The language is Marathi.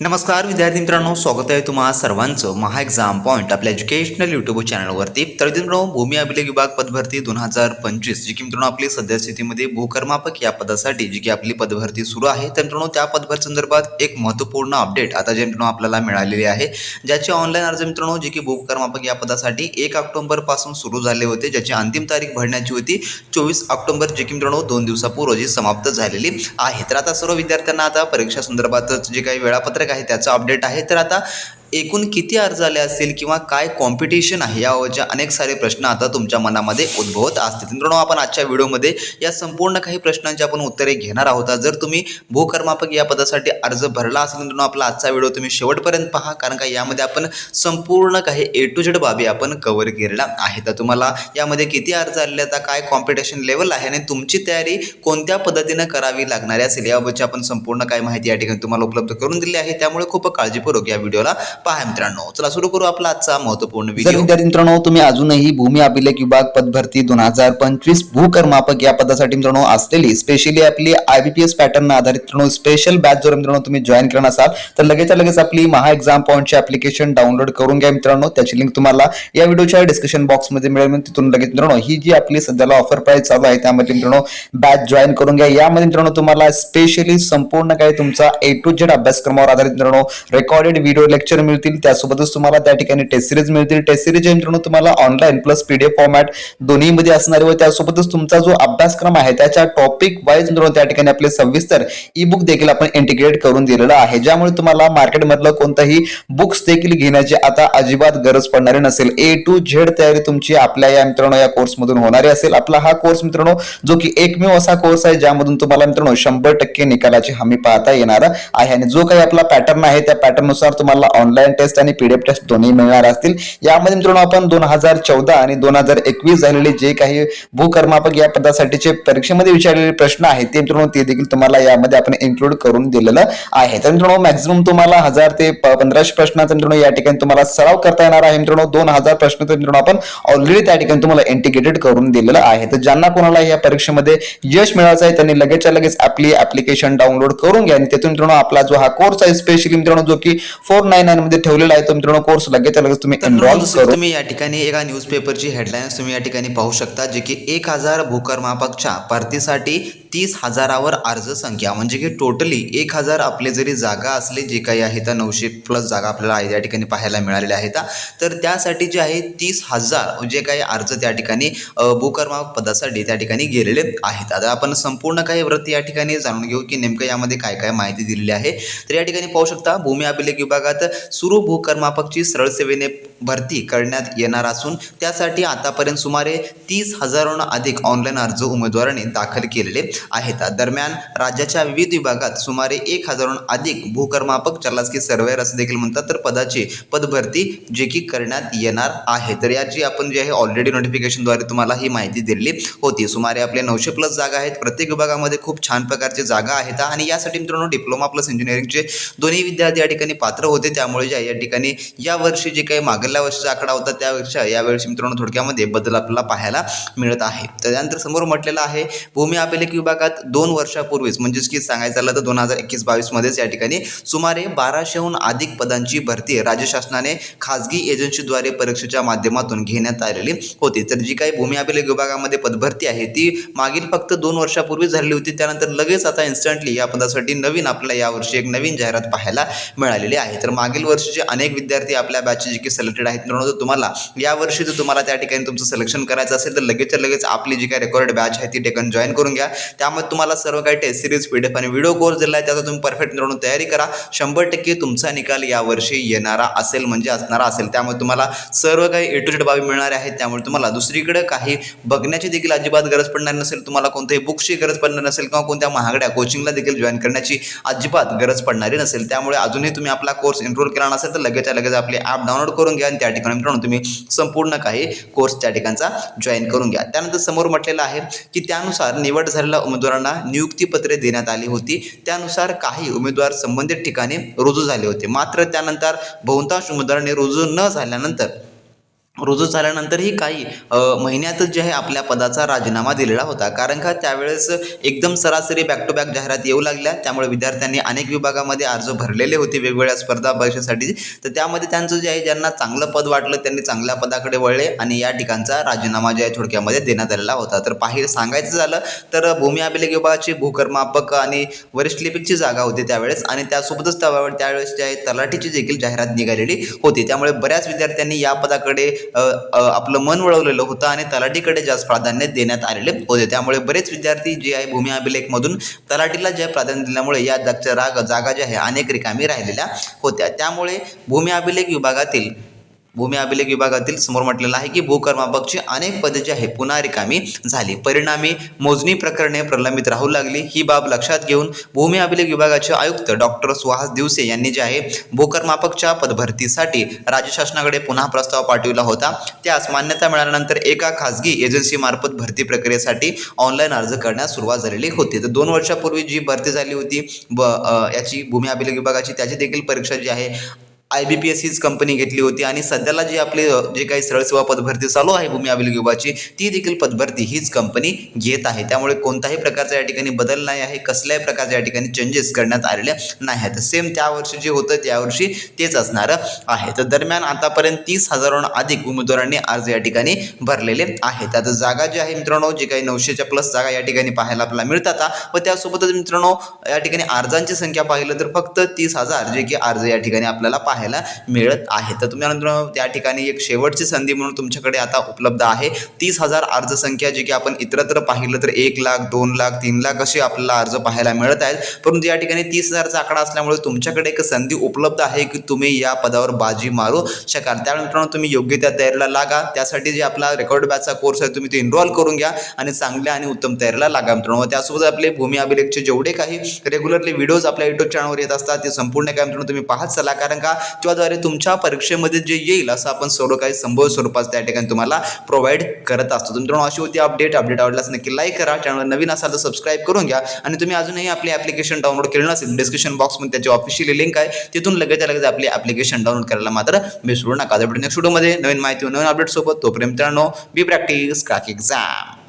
नमस्कार विद्यार्थी मित्रांनो स्वागत आहे तुम्हा सर्वांचं महा एक्झाम पॉईंट आपल्या एज्युकेशनल यूट्यूब चॅनलवरती तर मित्रांनो भूमी अभिलेख विभाग पदभरती दोन हजार पंचवीस जी की मित्रांनो आपली सद्यस्थितीमध्ये भूकर्मापक या पदासाठी जी की आपली पदभरती सुरू आहे. तर मित्रांनो त्या पदभर संदर्भात एक महत्त्वपूर्ण अपडेट आता जे मित्रांनो आपल्याला मिळालेली आहे ज्याचे ऑनलाईन अर्ज मित्रांनो जे की भूकर्मापक या पदासाठी एक ऑक्टोबरपासून सुरू झाले होते ज्याची अंतिम तारीख भरण्याची होती चोवीस ऑक्टोबर जे की मित्रांनो दोन दिवसापूर्वी जी समाप्त झालेली आहे. तर आता सर्व विद्यार्थ्यांना आता परीक्षा संदर्भातच जे काही वेळापत्रक आहे त्याचं अपडेट आहे. तर आता एकूण किती अर्ज आले असतील किंवा काय कॉम्पिटिशन आहे यावरच्या अनेक सारे प्रश्न आता तुमच्या मनामध्ये उद्भवत असतील. मित्रांनो आपण आजच्या व्हिडिओमध्ये या संपूर्ण काही प्रश्नांची आपण उत्तरे घेणार आहोत. जर तुम्ही भूकर्मापक या पदासाठी अर्ज भरला असेल मित्रांनो आपला आजचा व्हिडिओ तुम्ही शेवटपर्यंत पहा कारण का यामध्ये आपण संपूर्ण काही ए टू झेड बाबी आपण कव्हर केलेला आहे. तर तुम्हाला यामध्ये किती अर्ज आलेले आता काय कॉम्पिटिशन लेवल आहे आणि तुमची तयारी कोणत्या पद्धतीनं करावी लागणारी असेल याबाबतची आपण संपूर्ण काय माहिती या ठिकाणी तुम्हाला उपलब्ध करून दिली आहे. त्यामुळे खूप काळजीपूर्वक या व्हिडिओला पहा मित्रांनो चला सुरू करू आपला आजचा महत्त्वपूर्ण विद्यार्थी मित्रांनो तुम्ही अजूनही भूमी अभिलेख विभाग पदभरती दोन हजार पंचवीस भूकर्मापक या पदासाठी मित्रांनो असलेली स्पेशली आपली आयबीपीएस पॅटर्न आधारित मित्रांनो स्पेशल बॅच जर मित्रांनो तुम्ही जॉईन करणार असाल तर लगेच लगेच आपली महा एक्झाम पॉईंटची ऍप्लिकेशन डाउनलोड करून घ्या मित्रांनो. त्याची लिंक तुम्हाला या व्हिडिओच्या डिस्क्रिप्शन बॉक्समध्ये मिळेल. म्हणून तिथून लगेच मित्रांनो ही जी आपली सध्याला ऑफर प्राइस चालू आहे त्यामध्ये मित्रांनो बॅच जॉईन करून घ्या. यामध्ये मित्रांनो तुम्हाला स्पेशली संपूर्ण काही तुमचा ए टू झेड अभ्यासक्रमावर आधारित मित्रांनो रेकॉर्डेड व्हिडिओ लेक्चर मिळतील त्यासोबतच तुम्हाला त्या ठिकाणी टेस्ट सिरीज मिळतील. टेस्ट सिरीज मित्रांनो तुम्हाला ऑनलाईन प्लस पीडीएफ फॉर्मॅट दोन्हीमध्ये असणार व त्यासोबतच तुमचा जो अभ्यासक्रम आहे त्याच्या टॉपिक वाईज मित्रांनो त्या ठिकाणी आपले सविस्तर ई बुक देखील आपण इंटिग्रेट करून दिलेलं आहे. ज्यामुळे तुम्हाला मार्केटमधलं कोणताही बुक्स देखील घेण्याची आता अजिबात गरज पडणारी नसेल. ए टू झेड तयारी तुमची आपल्या या मित्रांनो या कोर्समधून होणारी असेल. आपला हा कोर्स मित्रांनो जो की एकमेव असा कोर्स आहे ज्यामधून तुम्हाला मित्रांनो शंभर टक्के निकालाची हमी पाहता येणार आहे. आणि जो काही आपला पॅटर्न आहे त्या पॅटर्ननुसार तुम्हाला ऑनलाईन टेस्ट आणि पीडीएफ टेस्ट दोन्ही मिळणार असतील. यामध्ये मित्रांनो आपण दोन हजार चौदा आणि दोन हजार एकवीस झालेले जे काही भूकर्मापक या पदासाठीचे परीक्षेमध्ये विचारलेले प्रश्न आहेत ते मित्रांनो ते देखील तुम्हाला यामध्ये आपण इन्क्लूड करून दिलेलं आहे. तर मित्रांनो मॅक्झिमम तुम्हाला हजार ते पंधराशे प्रश्नाचा मित्रांनो या ठिकाणी तुम्हाला सराव करता येणार आहे. मित्रांनो दोन हजार प्रश्न तर मित्रांनो आपण ऑलरेडी त्या ठिकाणी तुम्हाला इंटिग्रेटेड करून दिलेलं आहे. तर ज्यांना कोणाला या परीक्षेमध्ये यश मिळायचं आहे त्यांनी लगेचच्या लगेच आपली ऍप्लिकेशन डाउनलोड करून घ्या. आणि त्यातून मित्रांनो आपला जो हा कोर्स आहे स्पेशली मित्रांनो जो की फोर नाईन नाईन मध्ये ठेवलेला आहे. तो मित्रांनो कोर्स लगेचच्या लगेच तुम्ही तर एनरोल करून तुम्ही या ठिकाणी एका न्यूजपेपरची हेडलाईन्स तुम्ही या ठिकाणी पाहू शकता जे की एक हजार भूकर्मापकच्या भरतीसाठी तीस हजारावर अर्ज संख्या. म्हणजे की टोटली एक हजार आपले जरी जागा असले जे काही आहे त्या नऊशे प्लस जागा आपल्याला आहे या ठिकाणी पाहायला मिळालेल्या आहेत तर त्यासाठी जे आहे तीस हजार जे काही अर्ज त्या ठिकाणी भूकर्मा पदासाठी त्या ठिकाणी गेलेले आहेत. आता आपण संपूर्ण काही व्रत या ठिकाणी जाणून घेऊ की नेमकं यामध्ये काय काय माहिती दिलेली आहे. तर या ठिकाणी पाहू शकता भूमी अभिलेख विभागात सुरू भूकर्मापकची सरळ सेवेने भरती करण्यात येणार असून त्यासाठी आतापर्यंत सुमारे तीस हजाराहून अधिक ऑनलाईन अर्ज उमेदवारांनी दाखल केलेले. आहेत. दरम्यान राज्याच्या विविध विभागात सुमारे एक हजारहून अधिक भूकर्मापक चलासकी सर्वेअर असं देखील म्हणतात. तर पदाची पदभरती जे की करण्यात येणार आहे. तर याची आपण जे आहे ऑलरेडी नोटिफिकेशनद्वारे तुम्हाला ही माहिती दिलेली होती. सुमारे आपले नऊशे प्लस जागा आहेत. प्रत्येक विभागामध्ये खूप छान प्रकारचे जागा आहेत. आणि यासाठी मित्रांनो डिप्लोमा प्लस इंजिनिअरिंगचे दोन्ही विद्यार्थी या ठिकाणी पात्र होते. त्यामुळे जे आहे या ठिकाणी या वर्षी जे काही मागल्या वर्षीचा आकडा होता त्यापेक्षा यावर्षी मित्रांनो थोडक्यामध्ये बदल आपल्याला पाहायला मिळत आहे. त्यानंतर समोर म्हटलेलं आहे भूमी अभिलेख विभागात दोन वर्षापूर्वीच म्हणजेच की सांगायचं झालं तर दोन हजार एकवीस बावीसमध्येच या ठिकाणी सुमारे बाराशेहून अधिक पदांची भरती राज्य शासनाने खाजगी एजन्सीद्वारे परीक्षेच्या माध्यमातून घेण्यात आलेली होती. तर जी काही भूमी अभिलेख विभागामध्ये पदभरती आहे ती मागील फक्त दोन वर्षापूर्वी झालेली होती. त्यानंतर लगेच आता इन्स्टंटली या पदासाठी नवीन आपल्याला यावर्षी एक नवीन जाहिरात पाहायला मिळालेली आहे. तर मागील वर्षीचे अनेक विद्यार्थी आपल्या बॅचचे जे की सिलेक्टेड आहेत मित्रांनो तुम्हाला यावर्षी जर तुम्हाला त्या ठिकाणी तुमचं सिलेक्शन करायचं असेल तर लगेचच्या लगेच आपली जी काही रेकॉर्ड बॅच आहे ती टेकन जॉईन करून घ्या. त्यामध्ये तुम्हाला सर्व काही टेस्ट सिरीज पीडीएफ आणि व्हिडिओ कोर्स दिला आहे त्याचा तुम्ही परफेक्ट निवडून तयारी करा. शंभर टक्के तुमचा निकाल यावर्षी येणारा असेल म्हणजे असणारा असेल. त्यामुळे तुम्हाला सर्व काही ए टू झेड बाबी मिळणार आहेत. त्यामुळे तुम्हाला दुसरीकडे काही बघण्याची देखील अजिबात गरज पडणार नसेल तुम्हाला कोणत्याही बुक्सची गरज पडणार नसेल किंवा कोणत्या महागड्या कोचिंगला देखील जॉईन करण्याची अजिबात गरज पडणारी नसेल. त्यामुळे अजूनही तुम्ही आपला कोर्स एनरोल केला नसेल तर लगेचच्या लगेच आपले ॲप डाउनलोड करून घ्या आणि त्या ठिकाणी मित्रांनो तुम्ही संपूर्ण काही कोर्स त्या ठिकाणचा जॉईन करून घ्या. त्यानंतर समोर म्हटलेलं आहे की त्यानुसार निवड झालेला उमेदवारांना नियुक्तीपत्रे देण्यात आली होती. त्यानुसार काही उमेदवार संबंधित ठिकाणी रुजू झाले होते. मात्र त्यानंतर बहुतांश उमेदवारांनी रुजू न झाल्यानंतर रुजू झाल्यानंतरही काही महिन्यातच जे आहे आपल्या पदाचा राजीनामा दिलेला होता. कारण का त्यावेळेस एकदम सरासरी बॅक टू बॅक जाहिरात येऊ लागल्या. त्यामुळे विद्यार्थ्यांनी अनेक विभागामध्ये अर्ज भरलेले होते. वेगवेगळ्या स्पर्धा परीक्षेसाठी. तर त्यामध्ये त्यांचं जे आहे ज्यांना चांगलं पद वाटलं त्यांनी चांगल्या पदाकडे वळले आणि या ठिकाणचा राजीनामा जे आहे थोडक्यामध्ये देण्यात आलेला होता. तर पाहिलं सांगायचं झालं तर भूमी अभिलेख विभागाची भूकर्मापक आणि वरिष्ठ लिपिकची जागा होती त्यावेळेस. आणि त्यासोबतच त्यावेळेस जे आहे तलाठीची देखील जाहिरात निघालेली होती. त्यामुळे बऱ्याच विद्यार्थ्यांनी या पदाकडे आपलं मन वळवलेलं होतं आणि तलाठीकडे जास्त प्राधान्य देण्यात आलेले होते. त्यामुळे बरेच विद्यार्थी जे आहे भूमी अभिलेखमधून तलाठीला जे प्राधान्य दिल्यामुळे या जागच्या राग जागा ज्या आहे अनेक रिकामी राहिलेल्या होत्या. त्यामुळे भूमी अभिलेख विभागातील भूमी अभिलेख विभागातील समोर म्हटलेलं आहे की भूकर्मापकची अनेक पदे जी आहे पुन्हा रिकामी झाली. परिणामी मोजणी प्रकरणे प्रलंबित राहू लागली. ही बाब लक्षात घेऊन भूमी अभिलेख विभागाचे आयुक्त डॉक्टर सुहास दिवसे यांनी जे आहे भूकर्मापकच्या पदभरतीसाठी राज्य शासनाकडे पुन्हा प्रस्ताव पाठविला होता. त्यास मान्यता मिळाल्यानंतर एका खासगी एजन्सीमार्फत भरती प्रक्रियेसाठी ऑनलाईन अर्ज करण्यास सुरुवात झालेली होती. तर दोन वर्षापूर्वी जी भरती झाली होती ब याची भूमी अभिलेख विभागाची त्याची देखील परीक्षा जी आहे आय बी पी एस हीच कंपनी घेतली होती आणि सध्याला जी आपली जे काही सरळ सेवा पदभरती चालू आहे भूमी अभिलेख विभागाची ती देखील पदभरती हीच कंपनी घेत आहे. त्यामुळे कोणताही प्रकारचा या ठिकाणी बदल नाही आहे कसल्याही प्रकारच्या या ठिकाणी चेंजेस करण्यात आलेले नाही आहेत. सेम त्या वर्षी जे होतं त्यावर्षी तेच असणार आहे. तर दरम्यान आतापर्यंत तीस हजाराहून अधिक उमेदवारांनी अर्ज या ठिकाणी भरलेले आहेत. आता जागा जी आहे मित्रांनो जे काही नऊशेच्या प्लस जागा या ठिकाणी पाहायला आपल्याला मिळतात व त्यासोबतच मित्रांनो या ठिकाणी अर्जांची संख्या पाहिलं तर फक्त तीस हजार जे की अर्ज या ठिकाणी आपल्याला पाहायला पाहायला मिळत आहे. तर तुम्ही मित्रांनो त्या ठिकाणी एक शेवटची संधी म्हणून तुमच्याकडे आता उपलब्ध आहे. तीस हजार अर्ज संख्या जे की आपण इतरत्र पाहिलं तर एक लाख दोन लाख तीन लाख असे आपल्याला अर्ज पाहायला मिळत आहेत. परंतु या ठिकाणी तीस हजारचा आकडा असल्यामुळे तुमच्याकडे एक संधी उपलब्ध आहे की तुम्ही या पदावर बाजी मारू शकाल. त्यामुळे मित्रांनो तुम्ही योग्य त्या तयारीला लागा. त्यासाठी जे आपला रेकॉर्ड बॅचचा कोर्स आहे तुम्ही ते इनरॉल करून घ्या आणि चांगल्या आणि उत्तम तयारीला लागा मित्रांनो. त्यासोबत आपले भूमी अभिलेखचे जेवढे काही रेग्युलरली व्हिडिओज आपल्या युट्यूब चॅनलवर येत असतात ते संपूर्ण काय मित्रांनो तुम्ही पाहत चला. कारण का त्याद्वारे तुमच्या परीक्षेमध्ये जे येईल असं आपण सर्व काही संभव स्वरूपात त्या ठिकाणी तुम्हाला प्रोव्हाइड करत असतो. तर मित्रांनो अशी होती अपडेट अपडेट आवडल्यास नक्की लाईक करा. चॅनल नवीन असाल तर सबस्क्राईब करून घ्या. आणि तुम्ही अजूनही आपली ॲप्लिकेशन डाउनलोड केलं नसेल डिस्क्रिप्शन बॉक्समध्ये त्याची ऑफिशियली लिंक आहे. तिथून लगेच लगेच आपली ॲप्लिकेशन डाउनलोड करायला मात्र विसरू नका. तर नेक्स्ट व्हिडिओमध्ये नवीन माहिती नवीन अपडेट सोबत तोपर्यंत मित्रांनो बी प्रॅक्टिस क्रॅक एक्झाम